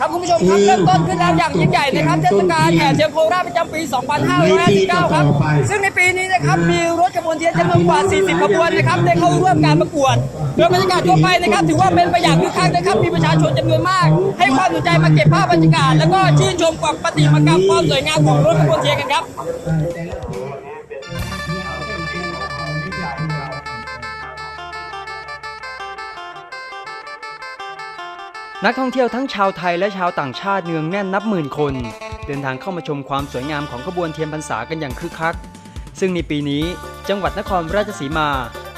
ครับคุณผู้ชมครับเริ่มต้นขึ้นแล้วอย่างยิ่งใหญ่นะครับเทศกาลแห่เทียนโคราชประจำปี 2559 ครับ ซึ่งในปีนี้นะครับมีรถขบวนเทียนจำนวนกว่า 40 ขบวนนะครับได้เข้าร่วมการประกวดโดยบรรยากาศทั่วไปนะครับ ถือว่าเป็นไปอย่างคึกคักนะครับมีประชาชนจำนวนมาก ให้ความสนใจมาเก็บภาพบรรยากาศ แล้วก็ชื่นชมกับปฏิมากรรมความสวยงามของรถขบวนเทียนกันครับ นักท่องเที่ยวทั้งชาวไทยและชาวต่างชาติเนืองแน่นนับหมื่นคน เดินทางเข้ามาชมความสวยงามของขบวนเทียนพรรษากันอย่างคึกคัก ซึ่งในปีนี้จังหวัดนครราชสีมา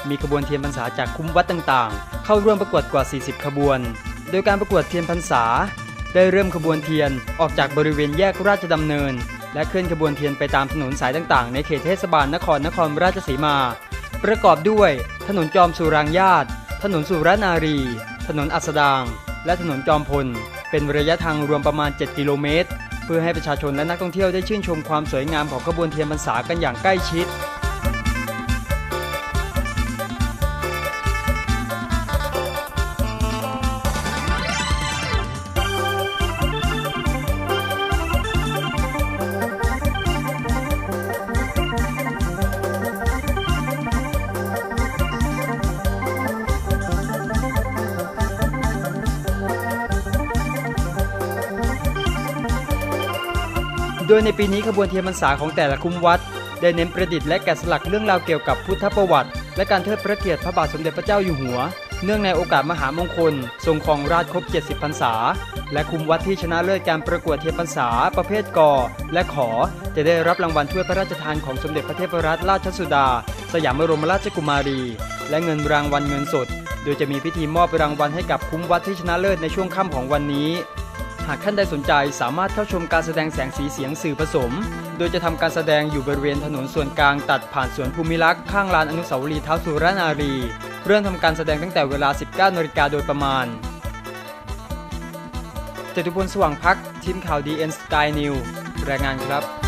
มีขบวนเทียนพรรษาจากคุ้มวัดต่างๆ เข้าร่วมประกวดกว่า 40 ขบวน โดยการประกวดเทียนพรรษา ได้เริ่มขบวนเทียนออกจากบริเวณแยกราชดำเนิน และเคลื่อนขบวนเทียนไปตามถนนสายต่างๆ ในเขตเทศบาลนครนครราชสีมา ประกอบด้วย ถนนจอมสุรางญาติ ถนนสุรนารี ถนนอัสดาง และถนนจอมพล เป็นระยะทางรวมประมาณ 7 กิโลเมตร เพื่อให้ประชาชนและนักท่องเที่ยวได้ชื่นชมความสวยงามของขบวนเทียนพรรษากันอย่างใกล้ชิด โดยในปีนี้ขบวนเทียนพรรษาของแต่ละคุ้มวัด ได้เน้นประดิษฐ์และแกะสลักเรื่องราวเกี่ยวกับพุทธประวัติ และการเทิดพระเกียรติพระบาทสมเด็จพระเจ้าอยู่หัว เนื่องในโอกาสมหามงคล ทรงครองราชครบ 70 พรรษา และคุ้มวัดที่ชนะเลิศการประกวดเทียนพรรษา ประเภทกอและขอ จะได้รับรางวัลถ้วยพระราชทานของสมเด็จพระเทพรัตนราชสุดา สยามบรมราชกุมารี และเงินรางวัลเงินสด โดยจะมีพิธีมอบรางวัลให้กับคุ้มวัดที่ชนะเลิศในช่วงค่ำของวันนี้ หากท่านใดสนใจสามารถเข้าชมการแสดงแสงสีเสียงสื่อผสม โดยจะทำการแสดงอยู่บริเวณถนนส่วนกลางตัดผ่านสวนภูมิลักษ์ข้างลานอนุสาวรีย์เท้าสุรนารี เริ่มทำการแสดงตั้งแต่เวลา 19นาฬิกาโดยประมาณจตุพลสว่างพักทีมข่าวดีเอ็นสกายนิวรายงานครับ